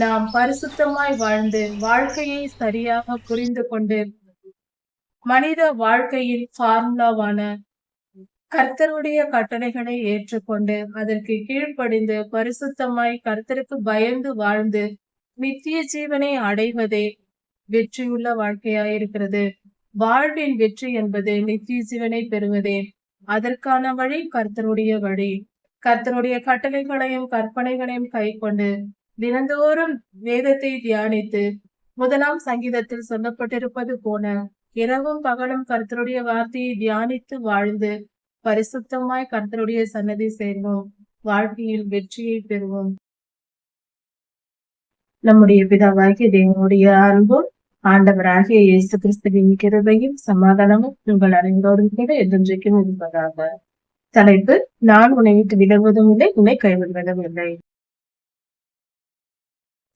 நாம் பரிசுத்தமாய் வாழ்ந்து வாழ்க்கையை சரியாக புரிந்து கொண்டு மனித வாழ்க்கையின் ஃபார்முலாவான கர்த்தருடைய கட்டளைகளை ஏற்றுக்கொண்டு அதற்கு கீழ்ப்படிந்து பரிசுத்தமாய் கர்த்தருக்கு பயந்து வாழ்ந்து நித்திய ஜீவனை அடைவதே வெற்றியுள்ள வாழ்க்கையாயிருக்கிறது. வாழ்வின் வெற்றி என்பது நித்திய ஜீவனை பெறுவதே அதற்கான வழி கர்த்தருடைய வழி. கர்த்தருடைய கட்டளைகளையும் கற்பனைகளையும் கைக்கொண்டு தினந்தோறும் வேதத்தை தியானித்து முதலாம் சங்கீதத்தில் சொல்லப்பட்டிருப்பது போல இரவும் பகலும் கர்த்தருடைய வார்த்தையை தியானித்து வாழ்ந்து பரிசுத்தமாய் கர்த்தருடைய சன்னதி சேர்வோம். வாழ்க்கையில் வெற்றியை பெறுவோம். நம்முடைய பிதாவாகிய தேவனுடைய அன்பும் ஆண்டவராகிய இயேசு கிறிஸ்துவின் கிருபையும் சமாதானமும் உங்கள் அறிந்தோடும் கூட என்றென்றைக்கும் இருப்பதாக. தலைப்பு நான் உன்னை விட்டு விலகுவதும் இல்லை உன்னை கைவிடுவதும் இல்லை.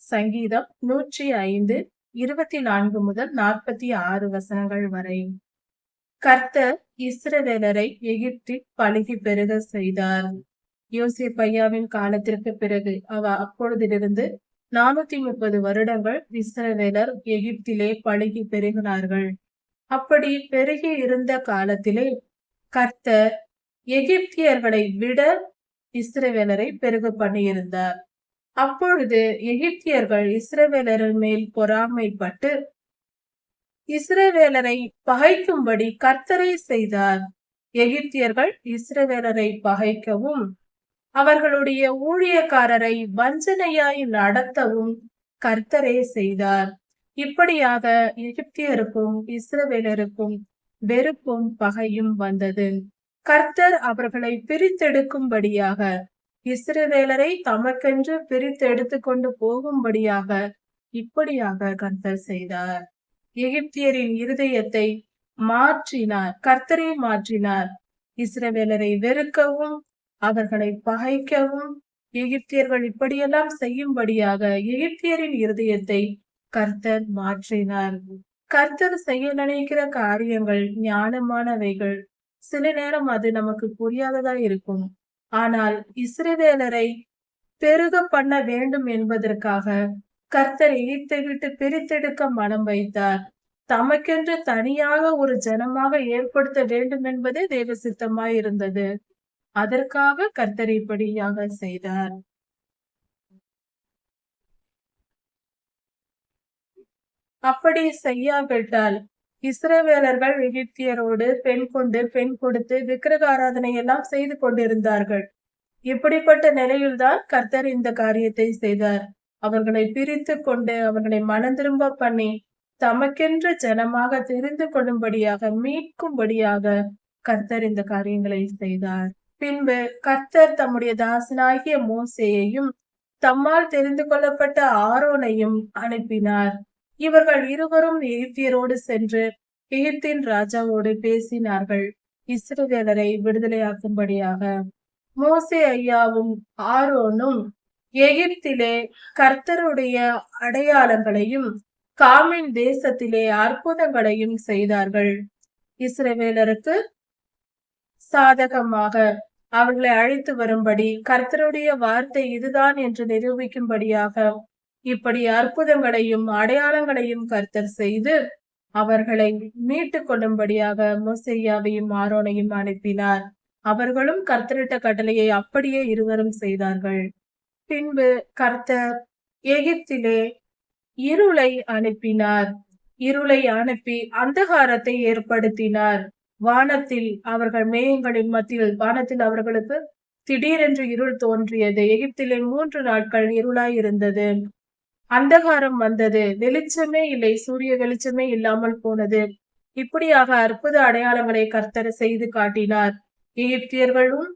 சங்கீதம் நூற்றி ஐந்து இருபத்தி நான்கு முதல் நாற்பத்தி ஆறு வசனங்கள் வரை. கர்த்தர் இஸ்ரவேலரை எகிப்தில் பழகி பெருக செய்தார். யோசேப் ஐயாவின் காலத்திற்கு பிறகு அவ அப்பொழுதிலிருந்து நானூத்தி முப்பது வருடங்கள் இஸ்ரவேலர் எகிப்திலே பழகி பெருகினார்கள். அப்படி பெருகி இருந்த காலத்திலே கர்த்தர் எகிப்தியர்களை விட இஸ்ரவேலரை பெருக பண்ணியிருந்தார் அப்பொழுது எகிப்தியர்கள் இஸ்ரவேலரின் மேல் பொறாமைப்பட்டு இஸ்ரவேலரை பகைக்கும்படி கர்த்தரை செய்தார். எகிப்தியர்கள் இஸ்ரவேலரை பகைக்கவும் அவர்களுடைய ஊழியக்காரரை வஞ்சனையாய் நடத்தவும் கர்த்தரே செய்தார். இப்படியாக எகிப்தியருக்கும் இஸ்ரவேலருக்கும் வெறுப்பும் பகையும் வந்தது. கர்த்தர் அவர்களை பிரித்தெடுக்கும்படியாக இஸ்ரவேலரை தமக்கென்று பிரித்தெடுத்து கொண்டு போகும்படியாக இப்படியாக கர்த்தர் செய்தார். எகிப்தியரின் இருதயத்தை மாற்றினார். கர்த்தரை மாற்றினார். இஸ்ரவேலரை வெறுக்கவும் அவர்களை பகைக்கவும் எகிப்தியர்கள் இப்படியெல்லாம் செய்யும்படியாக எகிப்தியரின் இருதயத்தை கர்த்தர் மாற்றினார். கர்த்தர் செய்ய நினைக்கிற காரியங்கள் ஞானமானவைகள். சில நேரம் அது நமக்கு புரியாததா இருக்கும். ஆனால் இஸ்ரவேலரை பெருக பண்ண வேண்டும் என்பதற்காக கர்த்தர் எகிப்தை விட்டு பிரித்தெடுக்க மனம் வைத்தார். தமக்கென்று தனியாக ஒரு ஜனமாக ஏற்படுத்த வேண்டும் என்பதே தேவ சித்தமாய் இருந்தது. அதற்காக கர்த்தர் இப்படியாக செய்தார். அப்படி செய்யாவிட்டால் இஸ்ரேவேலர்கள் எகிப்தியரோடு பெண் கொண்டு பெண் கொடுத்து விக்கிரக ஆராதனை எல்லாம் செய்து கொண்டிருந்தார்கள். இப்படிப்பட்ட நிலையில்தான் கர்த்தர் இந்த காரியத்தை செய்தார். அவர்களை பிரித்து கொண்டு அவர்களை மனம் திரும்ப பண்ணி தமக்கென்ற ஜனமாக தெரிந்து கொள்ளும்படியாக மீட்கும்படியாக கர்த்தர் இந்த காரியங்களை செய்தார். பின்பு கர்த்தர் தம்முடைய தாசனாகிய மோசேயையும் தம்மால் தெரிந்து கொள்ளப்பட்ட ஆரோனையும் அனுப்பினார். இவர்கள் இருவரும் எகிப்தியரோடு சென்று எகிப்தின் ராஜாவோடு பேசினார்கள். இஸ்ரவேலரை விடுதலையாக்கும்படியாக மோசே ஐயாவும் ஆரோனும் எகிப்திலே கர்த்தருடைய அடையாளங்களையும் காமின் தேசத்திலே அற்புதங்களையும் செய்தார்கள். இஸ்ரவேலருக்கு சாதகமாக அவர்களை அழைத்து வரும்படி கர்த்தருடைய வார்த்தை இதுதான் என்று நிரூபிக்கும்படியாக இப்படி அற்புதங்களையும் அடையாளங்களையும் கர்த்தர் செய்து அவர்களை மீட்டு கொள்ளும்படியாக மோசையாவையும் ஆரோனையும் அனுப்பினார். அவர்களும் கர்த்தரிட்ட கட்டளையை அப்படியே இருவரும் செய்தார்கள். பின்பு கர்த்தர் எகிப்திலே இருளை அனுப்பினார். இருளை அனுப்பி அந்தகாரத்தை ஏற்படுத்தினார். வானத்தில் அவர்கள் மேகங்களின் மத்தியில் வானத்தில் அவர்களுக்கு திடீரென்று இருள் தோன்றியது. எகிப்திலே மூன்று நாட்கள் இருளாய் இருந்தது அந்தகாரம் வந்தது. வெளிச்சமே இல்லை. சூரிய வெளிச்சமே இல்லாமல் போனது. இப்படியாக அற்புத அடையாளங்களை கர்த்தர் செய்து காட்டினார். எகிப்தியர்களும்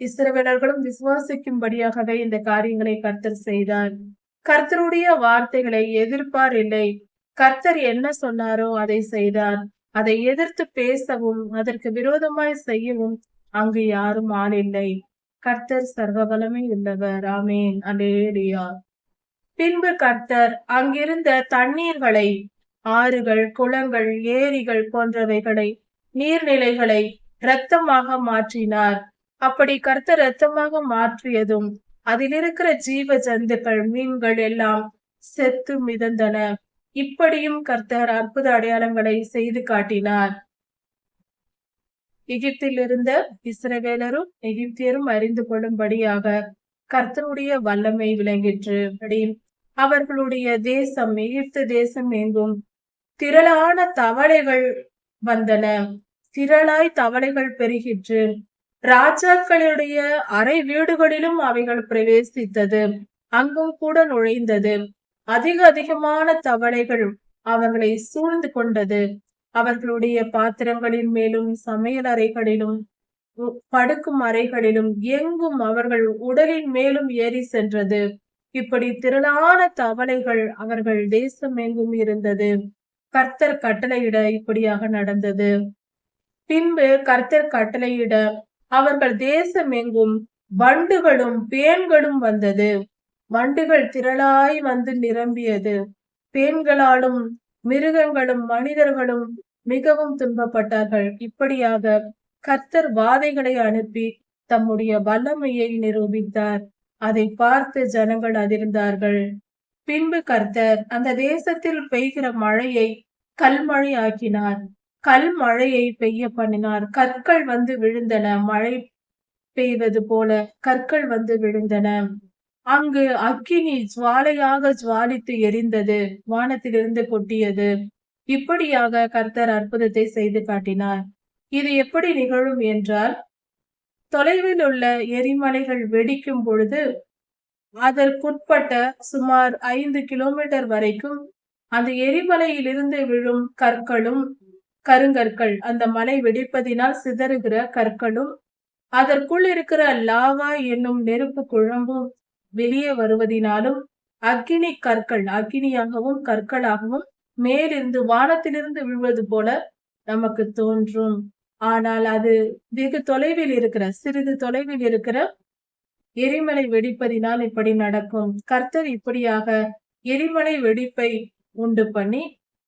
இஸ்ரவேலர்களும் விசுவாசிக்கும்படியாகவே இந்த காரியங்களை கர்த்தர் செய்தார். கர்த்தருடைய வார்த்தைகளை எதிர்ப்பார் இல்லை. கர்த்தர் என்ன சொன்னாரோ அதை செய்தார். அதை எதிர்த்து பேசவும் அதற்கு விரோதமாய் செய்யவும் அங்கு யாரும் ஆள் இல்லை. கர்த்தர் சர்வபலமே உள்ளவர். ஆமேன். அலேலியா பின்பு கர்த்தர் அங்கிருந்த தண்ணீர்களை ஆறுகள் குளங்கள் ஏரிகள் போன்றவைகளை நீர்நிலைகளை இரத்தமாக மாற்றினார். அப்படி கர்த்தர் இரத்தமாக மாற்றியதும் அதில் இருக்கிற ஜீவ ஜந்துக்கள் மீன்கள் எல்லாம் செத்து மிதந்தன. இப்படியும் கர்த்தர் அற்புத அடையாளங்களை செய்து காட்டினார். எகிப்தில் இருந்த இஸ்ரவேலரும் எகிப்தியரும் அறிந்து கொள்ளும்படியாக கர்த்தருடைய வல்லமை விளங்கிற்று. அப்படின்னு அவர்களுடைய தேசம் எகிப்து தேசம் எங்கும் திரளான தவளைகள் வந்தன. திரளாய் தவளைகள் பெருகிற்று. ராஜாக்களுடைய அறை வீடுகளிலும் அவைகள் பிரவேசித்தது. அங்கும் கூட நுழைந்தது. அதிக அதிகமான தவளைகள் அவர்களை சூழ்ந்து கொண்டது. அவர்களுடைய பாத்திரங்களின் மேலும் சமையல் அறைகளிலும் படுக்கும் அறைகளிலும் எங்கும் அவர்கள் உடலின் மேலும் ஏறி சென்றது. இப்படி திரளான தவளைகள் அவர்கள் தேசம் எங்கும் இருந்தது. கர்த்தர் கட்டளையிட இப்படியாக நடந்தது. பின்பு கர்த்தர் கட்டளையிட அவர்கள் தேசம் எங்கும் வண்டுகளும் பேன்களும் வந்தது. வண்டுகள் திரளாய் வந்து நிரம்பியது. பேன்களாலும் மிருகங்களும் மனிதர்களும் மிகவும் துன்பப்பட்டார்கள். இப்படியாக கர்த்தர் வாதைகளை அனுப்பி தம்முடைய வல்லமையை நிரூபித்தார். அதை பார்த்து ஜனங்கள் அதிர்ந்தார்கள். பின்பு கர்த்தர் அந்த தேசத்தில் பெய்கிற மழையை கல்மழை ஆக்கினார் கல் மழையை பெய்ய பண்ணினார். கற்கள் வந்து விழுந்தன. மழை பெய்வது போல கற்கள் வந்து விழுந்தன. அங்கு அக்கினி ஜுவாலையாக ஜுவாலித்து எரிந்தது. வானத்திலிருந்து கொட்டியது. இப்படியாக கர்த்தர் அற்புதத்தை செய்து காட்டினார். இது எப்படி நிகழும் என்றால் தொலைவில் உள்ள எரிமலைகள் வெடிக்கும் பொழுது அதற்குட்பட்ட சுமார் ஐந்து கிலோமீட்டர் வரைக்கும் அந்த எரிமலையிலிருந்து விழும் கற்களும் கருங்கற்கள் அந்த மலை வெடிப்பதினால் சிதறுகிற கற்களும் அதற்குள் இருக்கிற லாவா என்னும் நெருப்பு குழம்பும் வெளியே வருவதினாலும் அக்கினி கற்கள் அக்கினியாகவும் கற்களாகவும் மேலிருந்து வானத்திலிருந்து விழுவது போல நமக்கு தோன்றும். ஆனால் அது வெகு தொலைவில் இருக்கிற சிறிது தொலைவில் இருக்கிற எரிமலை வெடிப்பதினால் இப்படி நடக்கும். கர்த்தர் இப்படியாக எரிமலை வெடிப்பை உண்டு பண்ணி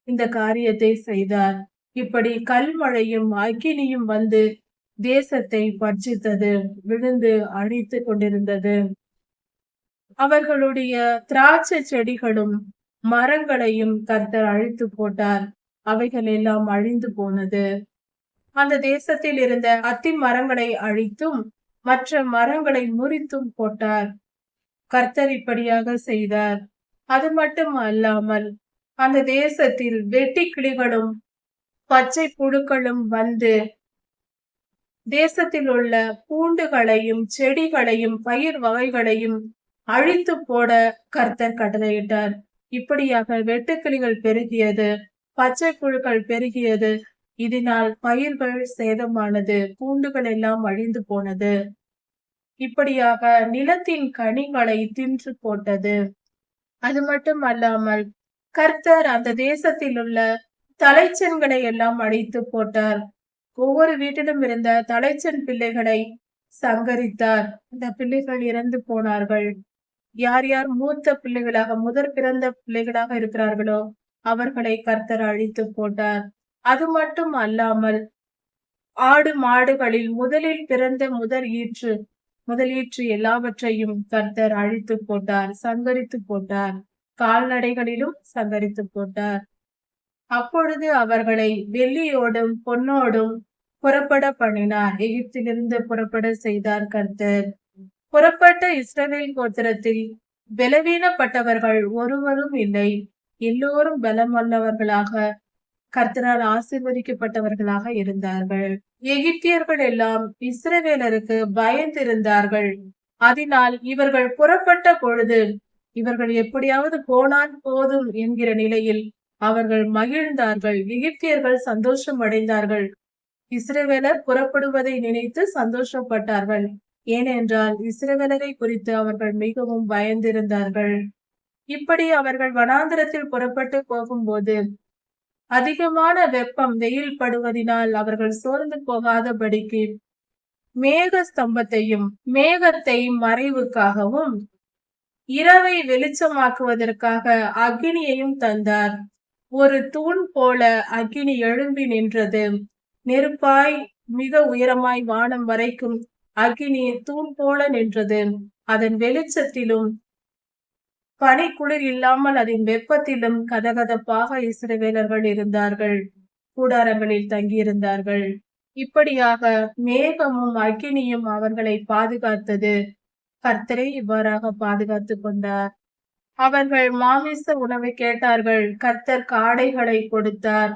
இந்த காரியத்தை செய்தார். இப்படி கல்மழையும் அக்கினியும் வந்து தேசத்தை பட்சித்தது விழுந்து அழித்து கொண்டிருந்தது. அவர்களுடைய திராட்சை செடிகளும் மரங்களையும் கர்த்தர் அழித்து போட்டார். அவைகள் எல்லாம் அழிந்து போனது. அந்த தேசத்தில் இருந்த அத்தி மரங்களை அழித்தும் மற்ற மரங்களை முறித்தும் போட்டார். கர்த்தர் இப்படியாக செய்தார். அது மட்டும் அல்லாமல் அந்த தேசத்தில் வெட்டி கிளிகளும் பச்சை புழுக்களும் வந்து தேசத்தில் உள்ள பூண்டுகளையும் செடிகளையும் பயிர் வகைகளையும் அழித்து போட கர்த்தர் கட்டளையிட்டார். இப்படியாக வெட்டுக்கிளிகள் பெருகியது பச்சை புழுக்கள் பெருகியது இதனால் பயிர்கள் சேதமானது பூண்டுகள் எல்லாம் அழிந்து போனது. இப்படியாக நிலத்தின் கனிகளை தின்று போட்டது. அது மட்டும் அல்லாமல் கர்த்தர் அந்த தேசத்தில் உள்ள தலைச்சன்களை எல்லாம் அழித்து போட்டார். ஒவ்வொரு வீட்டிலும் இருந்த தலைச்சன் பிள்ளைகளை சங்கரித்தார். இந்த பிள்ளைகள் இறந்து போனார்கள். யார் யார் மூத்த பிள்ளைகளாக முதற் பிறந்த பிள்ளைகளாக இருக்கிறார்களோ அவர்களை கர்த்தர் அழித்து போட்டார். அது மட்டும் அல்லாமல் ஆடு மாடுகளில் முதலில் பிறந்த முதல் ஈற்று முதலீற்று எல்லாவற்றையும் கர்த்தர் அழித்து போட்டார் சங்கரித்து போட்டார் கால்நடைகளிலும் சங்கரித்து போட்டார். அப்பொழுது அவர்களை வெள்ளியோடும் பொன்னோடும் புறப்பட பண்ணினார். எகிப்திலிருந்து புறப்பட செய்தார் கர்த்தர். புறப்பட்ட இஸ்ரவேல் கோத்திரத்தில் பலவீனப்பட்டவர்கள் ஒருவரும் இல்லை. எல்லோரும் பலமுள்ளவர்களாக கர்த்தரால் ஆசிர்வதிக்கப்பட்டவர்களாக இருந்தார்கள். எகிப்தியர்கள் எல்லாம் இஸ்ரவேலருக்கு பயந்திருந்தார்கள். அதனால் இவர்கள் புறப்பட்ட பொழுது இவர்கள் எப்படியாவது போனால் போதும் என்கிற நிலையில் அவர்கள் மகிழ்ந்தார்கள். எகிப்தியர்கள் சந்தோஷம் அடைந்தார்கள் இஸ்ரவேலர் புறப்படுவதை நினைத்து சந்தோஷப்பட்டார்கள். ஏனென்றால் இஸ்ரவேலரை குறித்து அவர்கள் மிகவும் பயந்திருந்தார்கள். இப்படி அவர்கள் வனாந்திரத்தில் புறப்பட்டு போகும்போது அதிகமான வெப்பம் வெயில் படுவதினால் அவர்கள் சோர்ந்து போகாதபடிக்கு மேக ஸ்தம்பத்தையும் மேகத்தை மறைவுக்காகவும் இரவை வெளிச்சமாக்குவதற்காக அக்னியையும் தந்தார். ஒரு தூண் போல அக்னி எழும்பி நின்றது. நெருப்பாய் மிக உயரமாய் வானம் வரைக்கும் அக்னி தூண் போல நின்றது. அதன் வெளிச்சத்திலும் பனி குளிர் இல்லாமல் அதன் வெப்பத்திலும் கதகதப்பாக இஸ்ரவேலர்கள் இருந்தார்கள். கூடாரங்களில் தங்கியிருந்தார்கள். இப்படியாக மேகமும் அக்கினியும் அவர்களை பாதுகாத்தது. கர்த்தரை இவ்வாறாக பாதுகாத்து கொண்டார். அவர்கள் மாமிச உணவை கேட்டார்கள். கர்த்தர் காடைகளை கொடுத்தார்.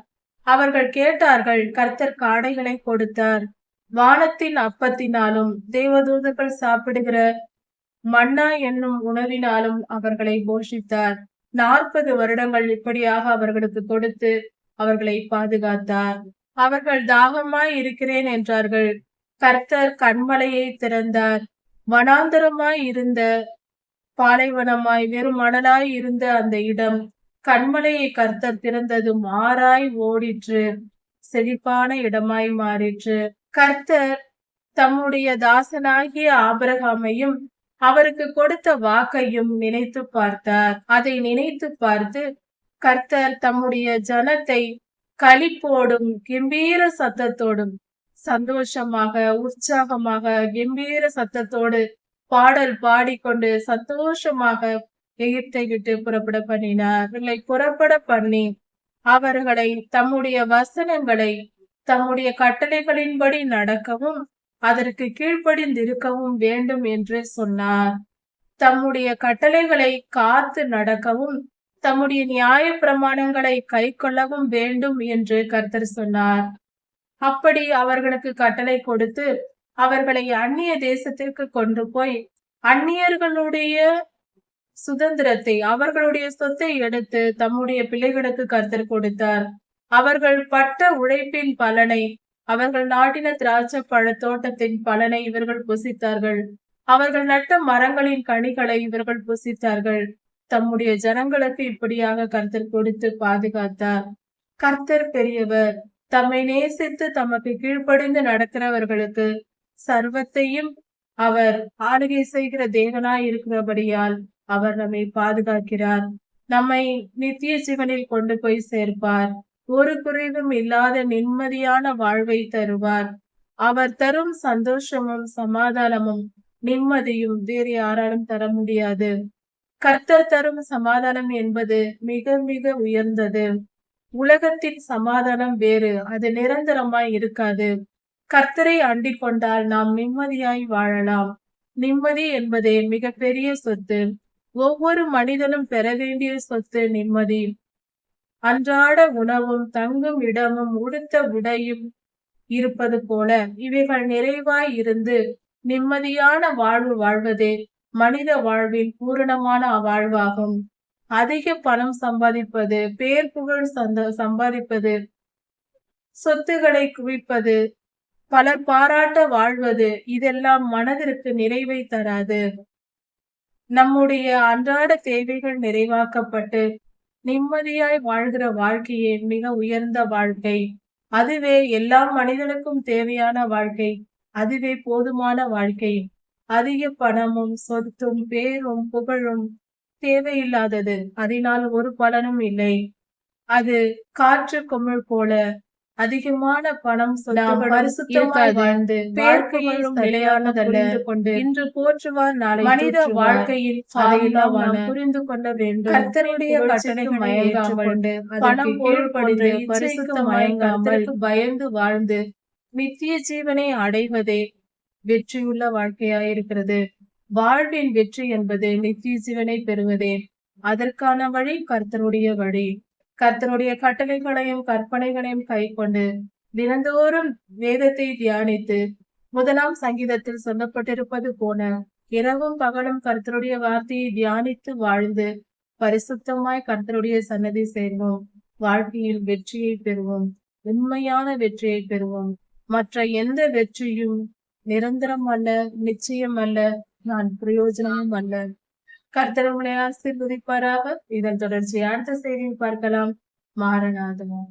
அவர்கள் கேட்டார்கள் கர்த்தர் காடைகளை கொடுத்தார். வானத்தின் அப்பத்தினாலும் தேவதூதர்கள் சாப்பிடுகிற மன்னா என்னும் உணவினாலும் அவர்களை போஷித்தார். நாற்பது வருடங்கள் இப்படியாக அவர்களுக்கு கொடுத்து அவர்களை பாதுகாத்தார். அவர்கள் தாகமாய் இருக்கிறேன் என்றார்கள். கர்த்தர் கண்மலையை திறந்தார். வனாந்தரமாய் இருந்த பாலைவனமாய் வெறும் மணலாய் இருந்த அந்த இடம் கண்மலையை கர்த்தர் திறந்ததும் மாறாய் ஓடிற்று. செழிப்பான இடமாய் மாறிற்று. கர்த்தர் தம்முடைய தாசனாகிய ஆபரகாமையும் அவருக்கு கொடுத்த வாக்கையும் நினைத்து பார்த்தார். அதை நினைத்து பார்த்து கர்த்தர் தம்முடைய ஜனத்தை களிப்போடும் கம்பீர சத்தத்தோடும் சந்தோஷமாக உற்சாகமாக கம்பீர சத்தத்தோடு பாடல் பாடிக்கொண்டு சந்தோஷமாக எகிப்தை விட்டு புறப்பட பண்ணினார். இல்லை புறப்பட பண்ணி அவர்களை தம்முடைய வசனங்களை தம்முடைய கட்டளைகளின்படி நடக்கவும் அதற்கு கீழ்ப்படிந்திருக்கவும் வேண்டும் என்று சொன்னார். தம்முடைய கட்டளைகளை காத்து நடக்கவும் தம்முடைய நியாய பிரமாணங்களை கை கொள்ளவும் வேண்டும் என்று கர்த்தர் சொன்னார். அப்படி அவர்களுக்கு கட்டளை கொடுத்து அவர்களை அந்நிய தேசத்திற்கு கொண்டு போய் அந்நியர்களுடைய சுதந்திரத்தை அவர்களுடைய சொத்தை எடுத்து தம்முடைய பிள்ளைகளுக்கு கர்த்தர் கொடுத்தார். அவர்கள் பட்ட உழைப்பின் பலனை அவர்கள் நாட்டின திராட்சை பழ தோட்டத்தின் பலனை இவர்கள் புசித்தார்கள். அவர்கள் நட்ட மரங்களின் கனிகளை இவர்கள் புசித்தார்கள். தம்முடைய ஜனங்களுக்கு இப்படியாக கர்த்தர் கொடுத்து பாதுகாத்தார். கர்த்தர் பெரியவர் தம்மை நேசித்து தமக்கு கீழ்ப்படிந்து நடக்கிறவர்களுக்கு சர்வத்தையும் அவர் ஆளுகை செய்கிற தேவனாய் இருக்கிறபடியால் அவர் நம்மை பாதுகாக்கிறார். நம்மை நித்திய ஜீவனில் கொண்டு போய் சேர்ப்பார். ஒரு குறைவும் இல்லாத நிம்மதியான வாழ்வை தருவார். அவர் தரும் சந்தோஷமும் சமாதானமும் நிம்மதியும் வேறு யாராலும் தர முடியாது. கர்த்தர் தரும் சமாதானம் என்பது மிக மிக உயர்ந்தது. உலகத்தின் சமாதானம் வேறு அது நிரந்தரமாய் இருக்காது. கர்த்தரை அண்டிக் கொண்டால் நாம் நிம்மதியாய் வாழலாம். நிம்மதி என்பதே மிகப்பெரிய சொத்து. ஒவ்வொரு மனிதனும் பெற வேண்டிய சொத்து நிம்மதி. அன்றாட உணவும் தங்கும் இடமும் உடுத்த உடையும் இருப்பது போல இவைகள் நிறைவாய் இருந்து நிம்மதியான வாழ்வு வாழ்வதே மனித வாழ்வில் பூரணமான வாழ்வாகும். அதிக பணம் சம்பாதிப்பது பேர் புகழ் சந்த சம்பாதிப்பது சொத்துக்களை குவிப்பது பலர் பாராட்ட வாழ்வது இதெல்லாம் மனதிற்கு நிறைவை தராது. நம்முடைய அன்றாட தேவைகள் நிறைவாக்கப்பட்டு நிம்மதியாய் வாழ்கிற வாழ்க்கையே மிக உயர்ந்த வாழ்க்கை. அதுவே எல்லா மனிதனுக்கும் தேவையான வாழ்க்கை. அதுவே போதுமான வாழ்க்கை. அதிக பணமும் சொத்தும் பேரும் புகழும் தேவையில்லாதது. அதனால் ஒரு பலனும் இல்லை. அது காற்று குமிழ் போல அதிகமான பணம் வாழ்ந்து வாழ்க்கையிலும் நிலையானதல்ல. கொண்டு இன்று போற்றுவார் நாளை மனித வாழ்க்கையில் புரிந்து கொள்ள வேண்டும். கர்த்தருடைய கட்டளைக்கு மயங்காமல் பணம் பொருள்படுது பரிசுத்த மயங்காமல் பயந்து வாழ்ந்து நித்திய ஜீவனை அடைவதே வெற்றியுள்ள வாழ்க்கையாயிருக்கிறது. வாழ்வின் வெற்றி என்பது நித்திய ஜீவனை பெறுவதே. அதற்கான வழி கர்த்தருடைய வழி. கர்த்தனுடைய கட்டளைகளையும் கற்பனைகளையும் கை கொண்டு தினந்தோறும் வேதத்தை தியானித்து முதலாம் சங்கீதத்தில் சொல்லப்பட்டிருப்பது போல இரவும் பகலும் கர்த்தருடைய வார்த்தையை தியானித்து வாழ்ந்து பரிசுத்தமாய் கர்த்தருடைய சன்னதி சேர்வோம். வாழ்க்கையில் வெற்றியை பெறுவோம். உண்மையான வெற்றியை பெறுவோம். மற்ற எந்த வெற்றியும் நிரந்தரம் அல்ல நிச்சயம் அல்ல நான் பிரயோஜனமும் அல்ல. கர்த்தர் உங்களை ஆசிர்வதிப்பாராக. இதன் தொடர்ச்சி அடுத்த செய்தியில் பார்க்கலாம். மாரநாதமும்